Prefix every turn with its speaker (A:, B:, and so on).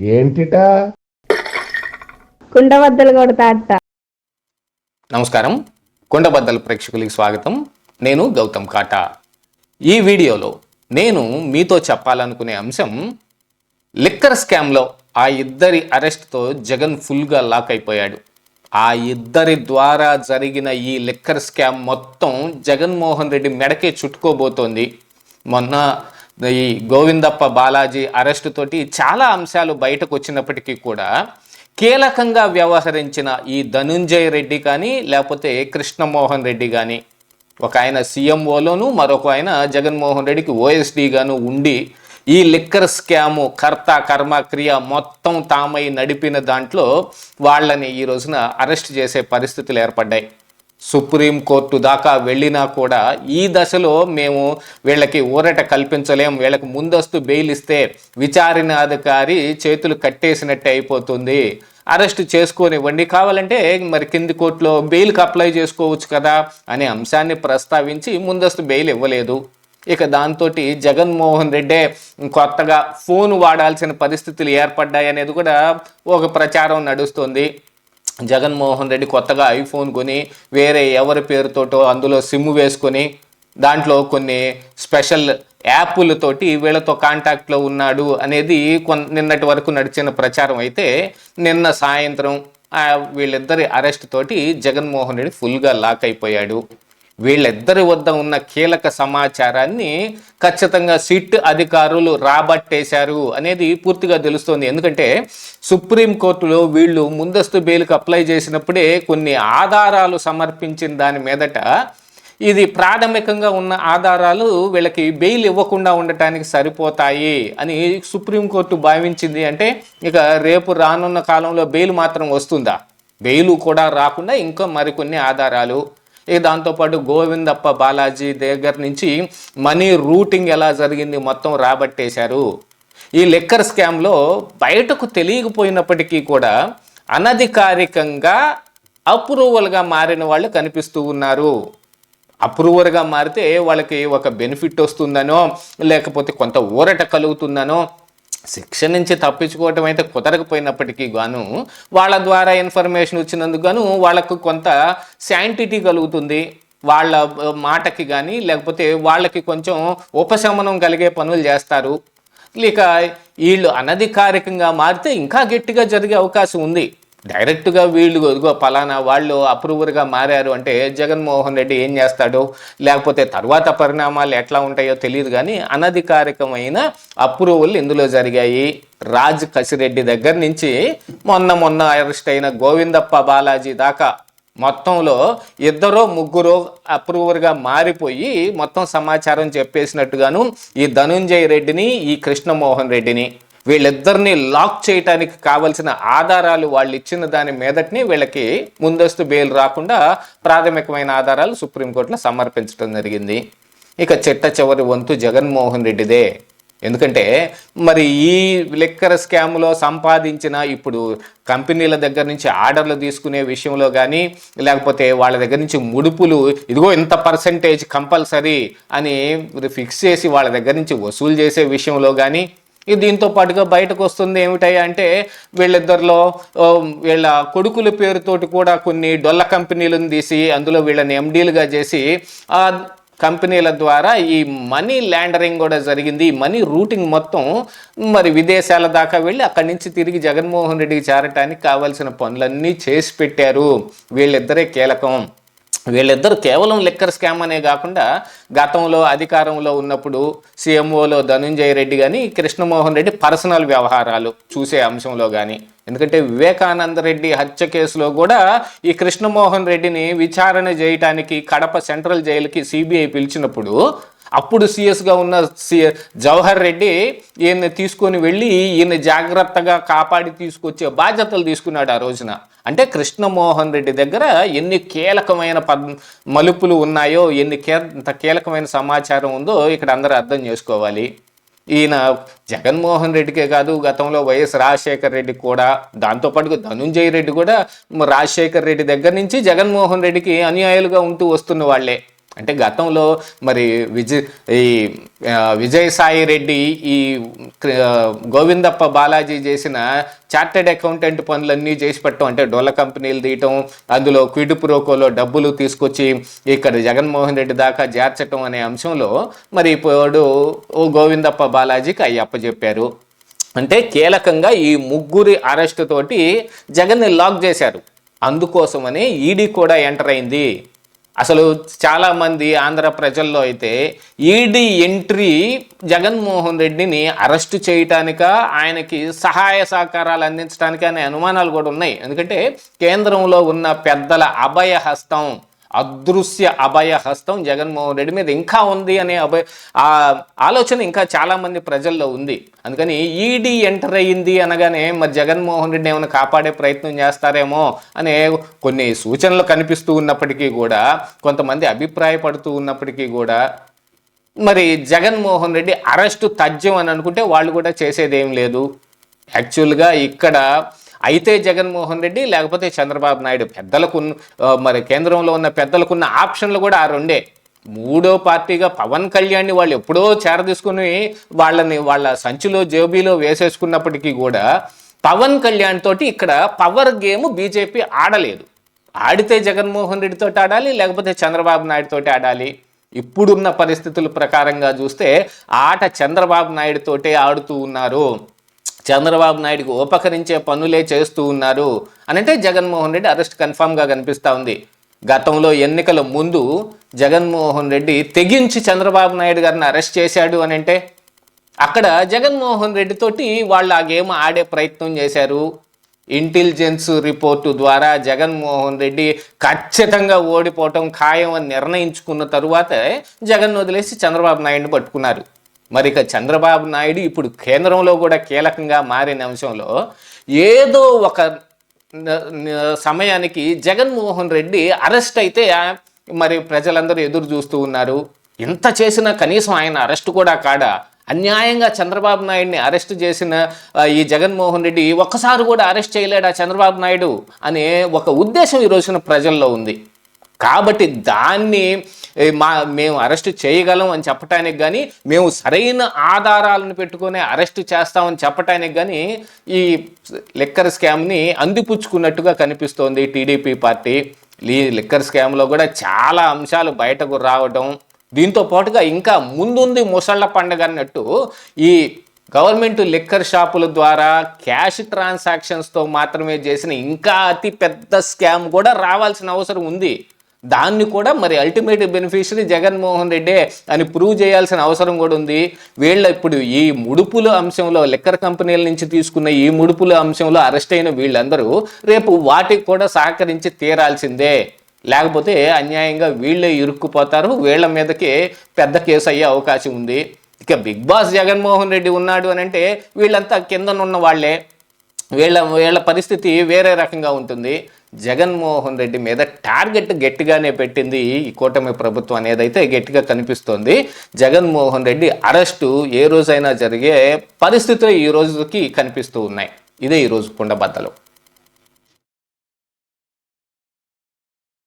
A: ఏంటిటా?
B: కుండబద్దలు కొడతా అత్త.
C: నమస్కారం. కొండబద్దల ప్రేక్షకులకి స్వాగతం. నేను గౌతమ్ కాటా. ఈ వీడియోలో నేను మీతో చెప్పాలనుకునే అంశం లిక్కర్ స్కామ్లో ఆ ఇద్దరి అరెస్ట్తో జగన్ ఫుల్గా లాక్ అయిపోయాడు. ఆ ఇద్దరి ద్వారా జరిగిన ఈ లిక్కర్ స్కామ్ మొత్తం జగన్మోహన్ రెడ్డి మెడకే చుట్టుకోబోతోంది. మొన్న ఈ గోవిందప్ప బాలాజీ అరెస్టు తోటి చాలా అంశాలు బయటకు వచ్చినప్పటికీ కూడా కీలకంగా వ్యవహరించిన ఈ ధనుంజయ రెడ్డి కానీ లేకపోతే కృష్ణమోహన్ రెడ్డి కానీ ఒక ఆయన సీఎంఓలోను మరొక ఆయన జగన్మోహన్ రెడ్డికి ఓఎస్డీగాను ఉండి ఈ లిక్కర్ స్కాము కర్త కర్మ క్రియ మొత్తం తామై నడిపిన దాంట్లో వాళ్ళని ఈ రోజున అరెస్ట్ చేసే పరిస్థితులు ఏర్పడ్డాయి. సుప్రీం కోర్టు దాకా వెళ్ళినా కూడా ఈ దశలో మేము వీళ్ళకి ఊరట కల్పించలేం. వీళ్ళకి ముందస్తు బెయిల్ ఇస్తే విచారణాధికారి చేతులు కట్టేసినట్టే అయిపోతుంది. అరెస్ట్ చేసుకోనివ్వండి. కావాలంటే మరి కింది కోర్టులో బెయిల్కి అప్లై చేసుకోవచ్చు కదా అనే అంశాన్ని ప్రస్తావించి ముందస్తు బెయిల్ ఇవ్వలేదు. ఇక దాంతో జగన్మోహన్ రెడ్డే కొత్తగా ఫోన్ వాడాల్సిన పరిస్థితులు ఏర్పడ్డాయి అనేది కూడా ఒక ప్రచారం నడుస్తుంది. జగన్మోహన్ రెడ్డి కొత్తగా ఐఫోన్ కొని వేరే ఎవరి పేరుతోటో అందులో సిమ్ వేసుకొని దాంట్లో కొన్ని స్పెషల్ యాప్లతోటి వీళ్ళతో కాంటాక్ట్లో ఉన్నాడు అనేది కొన్ నిన్నటి వరకు నడిచిన ప్రచారం అయితే నిన్న సాయంత్రం వీళ్ళిద్దరి అరెస్ట్ తోటి జగన్మోహన్ రెడ్డి ఫుల్గా లాక్ అయిపోయాడు. వీళ్ళిద్దరి వద్ద ఉన్న కీలక సమాచారాన్ని ఖచ్చితంగా సిట్ అధికారులు రాబట్టేశారు అనేది పూర్తిగా తెలుస్తోంది. ఎందుకంటే సుప్రీంకోర్టులో వీళ్ళు ముందస్తు బెయిల్కి అప్లై చేసినప్పుడే కొన్ని ఆధారాలు సమర్పించిన దాని మీదట ఇది ప్రాథమికంగా ఉన్న ఆధారాలు వీళ్ళకి బెయిల్ ఇవ్వకుండా ఉండటానికి సరిపోతాయి అని సుప్రీంకోర్టు భావించింది. అంటే ఇక రేపు రానున్న కాలంలో బెయిల్ మాత్రం వస్తుందా? బెయిల్ కూడా రాకుండా ఇంకా మరికొన్ని ఆధారాలు ఇక దాంతోపాటు గోవిందప్ప బాలాజీ దగ్గర నుంచి మనీ రూటింగ్ ఎలా జరిగింది మొత్తం రాబట్టేశారు. ఈ లెక్కర్ స్కామ్లో బయటకు తెలియకపోయినప్పటికీ కూడా అనధికారికంగా అప్రూవల్గా మారిన వాళ్ళు కనిపిస్తూ ఉన్నారు. అప్రూవర్గా మారితే వాళ్ళకి ఒక బెనిఫిట్ వస్తుందనో లేకపోతే కొంత ఊరట కలుగుతుందనో శిక్ష నుంచి తప్పించుకోవటం అయితే కుదరకపోయినప్పటికీ గాను వాళ్ళ ద్వారా ఇన్ఫర్మేషన్ వచ్చినందుకు గాను వాళ్ళకు కొంత శాంటిటీ కలుగుతుంది. వాళ్ళ మాటకి కానీ లేకపోతే వాళ్ళకి కొంచెం ఉపశమనం కలిగే పనులు చేస్తారు. లేక వీళ్ళు అనధికారికంగా మారితే ఇంకా గట్టిగా జరిగే అవకాశం ఉంది. డైరెక్ట్గా వీళ్ళు పలానా వాళ్ళు అప్రూవర్గా మారారు అంటే జగన్మోహన్ రెడ్డి ఏం చేస్తాడో? లేకపోతే తర్వాత పరిణామాలు ఎట్లా ఉంటాయో తెలియదు కానీ అనధికారికమైన అప్రూవల్ ఇందులో జరిగాయి. రాజ్ కసిరెడ్డి దగ్గర నుంచి మొన్న మొన్న అరెస్ట్ అయిన గోవిందప్ప బాలాజీ దాకా మొత్తంలో ఇద్దరో ముగ్గురు అప్రూవర్గా మారిపోయి మొత్తం సమాచారం చెప్పేసినట్టుగాను ఈ ధనుంజయ రెడ్డిని ఈ కృష్ణమోహన్ రెడ్డిని వీళ్ళిద్దరిని లాక్ చేయటానికి కావలసిన ఆధారాలు వాళ్ళు ఇచ్చిన దాని మీదటిని వీళ్ళకి ముందస్తు బెయిల్ రాకుండా ప్రాథమికమైన ఆధారాలు సుప్రీంకోర్టులో సమర్పించడం జరిగింది. ఇక చిట్ట చివరి వంతు జగన్మోహన్ రెడ్డిదే. ఎందుకంటే మరి ఈ లిక్కర్ స్కామ్లో సంపాదించిన ఇప్పుడు కంపెనీల దగ్గర నుంచి ఆర్డర్లు తీసుకునే విషయంలో కానీ లేకపోతే వాళ్ళ దగ్గర నుంచి ముడుపులు ఇదిగో ఇంత పర్సంటేజ్ కంపల్సరీ అని ఫిక్స్ చేసి వాళ్ళ దగ్గర నుంచి వసూలు చేసే విషయంలో కానీ దీంతో పాటుగా బయటకు వస్తుంది ఏమిటయ్యా అంటే వీళ్ళిద్దరిలో వీళ్ళ కొడుకుల పేరుతోటి కూడా కొన్ని డొల్ల కంపెనీలను తీసి అందులో వీళ్ళని ఎండీలుగా చేసి ఆ కంపెనీల ద్వారా ఈ మనీ ల్యాండరింగ్ కూడా జరిగింది. ఈ మనీ రూటింగ్ మొత్తం మరి విదేశాల దాకా వెళ్ళి అక్కడి నుంచి తిరిగి జగన్మోహన్ రెడ్డికి చేరటానికి కావాల్సిన పనులన్నీ చేసి పెట్టారు. వీళ్ళిద్దరే కీలకం. వీళ్ళిద్దరు కేవలం లిక్కర్ స్కామ్ అనే కాకుండా గతంలో అధికారంలో ఉన్నప్పుడు సీఎంఓలో ధనుంజయ రెడ్డి కానీ కృష్ణమోహన్ రెడ్డి పర్సనల్ వ్యవహారాలు చూసే అంశంలో కానీ ఎందుకంటే వివేకానంద రెడ్డి హత్య కేసులో కూడా ఈ కృష్ణమోహన్ రెడ్డిని విచారణ చేయటానికి కడప సెంట్రల్ జైలుకి సిబిఐ పిలిచినప్పుడు అప్పుడు సీఎస్గా ఉన్న సి జవహర్ రెడ్డి ఈయన్ని తీసుకొని వెళ్ళి ఈయన జాగ్రత్తగా కాపాడి తీసుకొచ్చే బాధ్యతలు తీసుకున్నాడు ఆ రోజున. అంటే కృష్ణమోహన్ రెడ్డి దగ్గర ఎన్ని కీలకమైన పద్ మలుపులు ఉన్నాయో ఎన్ని కీ ఎంత కీలకమైన సమాచారం ఉందో ఇక్కడ అందరూ అర్థం చేసుకోవాలి. ఈయన జగన్మోహన్ రెడ్డికే కాదు గతంలో వైఎస్ రాజశేఖర్ రెడ్డి కూడా దాంతోపాటు ధనుంజయ రెడ్డి కూడా రాజశేఖర్ రెడ్డి దగ్గర నుంచి జగన్మోహన్ రెడ్డికి అనుయాయులుగా ఉంటూ వస్తున్న వాళ్ళే. అంటే గతంలో మరి విజయ్ ఈ విజయసాయి రెడ్డి ఈ గోవిందప్ప బాలాజీ చేసిన చార్టెడ్ అకౌంటెంట్ పనులన్నీ చేసి పెట్టడం అంటే డోల కంపెనీలు తీయటం అందులో క్విడ్ ప్రోకోలో డబ్బులు తీసుకొచ్చి ఇక్కడ జగన్మోహన్ రెడ్డి దాకా చేర్చటం అనే అంశంలో మరి ఇప్పుడు ఓ గోవిందప్ప బాలాజీకి అయ్యప్ప చెప్పారు అంటే కీలకంగా ఈ ముగ్గురి అరెస్ట్ తోటి జగన్ని లాక్ చేశారు. అందుకోసమని ఈడీ కూడా ఎంటర్ అయింది. అసలు చాలామంది ఆంధ్ర ప్రజల్లో అయితే ఈడీ ఎంట్రీ జగన్మోహన్ రెడ్డిని అరెస్ట్ చేయటానిక ఆయనకి సహాయ సహకారాలు అందించడానికి అనే అనుమానాలు కూడా ఉన్నాయి. ఎందుకంటే కేంద్రంలో ఉన్న పెద్దల అభయ హస్తం అదృశ్య అభయ హస్తం జగన్మోహన్ రెడ్డి మీద ఇంకా ఉంది అనే అభయ ఆ ఆలోచన ఇంకా చాలామంది ప్రజల్లో ఉంది. అందుకని ఈడీ ఎంటర్ అయ్యింది అనగానే మరి జగన్మోహన్ రెడ్డి ఏమైనా కాపాడే ప్రయత్నం చేస్తారేమో అనే కొన్ని సూచనలు కనిపిస్తూ ఉన్నప్పటికీ కూడా కొంతమంది అభిప్రాయపడుతూ ఉన్నప్పటికీ కూడా మరి జగన్మోహన్ రెడ్డి అరెస్టు తథ్యం అని అనుకుంటే వాళ్ళు కూడా చేసేది ఏం లేదు. యాక్చువల్గా ఇక్కడ అయితే జగన్మోహన్ రెడ్డి లేకపోతే చంద్రబాబు నాయుడు పెద్దలకు మరి కేంద్రంలో ఉన్న పెద్దలకున్న ఆప్షన్లు కూడా ఆ రెండే. మూడో పార్టీగా పవన్ కళ్యాణ్ని వాళ్ళు ఎప్పుడో చేరదీసుకుని వాళ్ళని వాళ్ళ సంచిలో జేబీలో వేసేసుకున్నప్పటికీ కూడా పవన్ కళ్యాణ్ తోటి ఇక్కడ పవర్ గేమ్ బీజేపీ ఆడలేదు. ఆడితే జగన్మోహన్ రెడ్డితో ఆడాలి లేకపోతే చంద్రబాబు నాయుడు తోటి ఆడాలి. ఇప్పుడున్న పరిస్థితుల ప్రకారంగా చూస్తే ఆట చంద్రబాబు నాయుడు తోటే ఆడుతూ ఉన్నారు. చంద్రబాబు నాయుడుకి ఉపకరించే పనులే చేస్తూ ఉన్నారు అనంటే జగన్మోహన్ రెడ్డి అరెస్ట్ కన్ఫామ్గా కనిపిస్తూ ఉంది. గతంలో ఎన్నికల ముందు జగన్మోహన్ రెడ్డి తెగించి చంద్రబాబు నాయుడు గారిని అరెస్ట్ చేశాడు అని అంటే అక్కడ జగన్మోహన్ రెడ్డితోటి వాళ్ళు ఆ గేమ్ ఆడే ప్రయత్నం చేశారు. ఇంటెలిజెన్స్ రిపోర్టు ద్వారా జగన్మోహన్ రెడ్డి ఖచ్చితంగా ఓడిపోవటం ఖాయం అని నిర్ణయించుకున్న తరువాత జగన్ వదిలేసి చంద్రబాబు నాయుడిని పట్టుకున్నారు. మరి ఇక చంద్రబాబు నాయుడు ఇప్పుడు కేంద్రంలో కూడా కీలకంగా మారిన అంశంలో ఏదో ఒక సమయానికి జగన్మోహన్ రెడ్డి అరెస్ట్ అయితే మరి ప్రజలందరూ ఎదురు చూస్తూ ఉన్నారు. ఎంత చేసినా కనీసం ఆయన అరెస్ట్ కూడా కాడా? అన్యాయంగా చంద్రబాబు నాయుడిని అరెస్ట్ చేసిన ఈ జగన్మోహన్ రెడ్డి ఒక్కసారి కూడా అరెస్ట్ చేయలేడా చంద్రబాబు నాయుడు? అనే ఒక ఉద్దేశం ఈ రోజున ప్రజల్లో ఉంది. కాబట్టి దాన్ని మా మేము అరెస్ట్ చేయగలం అని చెప్పటానికి కానీ మేము సరైన ఆధారాలను పెట్టుకొని అరెస్ట్ చేస్తామని చెప్పటానికి కానీ ఈ లిక్కర్ స్కామ్ని అందిపుచ్చుకున్నట్టుగా కనిపిస్తోంది టీడీపీ పార్టీ. లీ లిక్కర్ స్కామ్లో కూడా చాలా అంశాలు బయటకు రావడం దీంతో పాటుగా ఇంకా ముందుంది ముసళ్ళ పండుగ అన్నట్టు ఈ గవర్నమెంట్ లిక్కర్ షాపుల ద్వారా క్యాష్ ట్రాన్సాక్షన్స్తో మాత్రమే చేసిన ఇంకా అతి పెద్ద స్కామ్ కూడా రావాల్సిన అవసరం ఉంది. దాన్ని కూడా మరి అల్టిమేట్ బెనిఫిషరీ జగన్మోహన్ రెడ్డే అని ప్రూవ్ చేయాల్సిన అవసరం కూడా ఉంది. వీళ్ళ ఇప్పుడు ఈ ముడుపుల అంశంలో లిక్కర్ కంపెనీల నుంచి తీసుకున్న ఈ ముడుపుల అంశంలో అరెస్ట్ అయిన వీళ్ళందరూ రేపు వాటికి కూడా సహకరించి తీరాల్సిందే. లేకపోతే అన్యాయంగా వీళ్ళే ఇరుక్కుపోతారు. వీళ్ళ మీదకి పెద్ద కేసు అయ్యే అవకాశం ఉంది. ఇక బిగ్ బాస్ జగన్మోహన్ రెడ్డి ఉన్నాడు అని అంటే వీళ్ళంతా కిందనున్న వాళ్ళే. వీళ్ళ వీళ్ళ పరిస్థితి వేరే రకంగా ఉంటుంది. జగన్మోహన్ రెడ్డి మీద టార్గెట్ గట్టిగానే పెట్టింది ఈ కూటమి ప్రభుత్వం అనేది అయితే గట్టిగా కనిపిస్తోంది. జగన్మోహన్ రెడ్డి అరెస్టు ఏ రోజైనా జరిగే పరిస్థితులు ఈ రోజుకి కనిపిస్తూ ఉన్నాయి. ఇదే ఈరోజు కుండబద్దలు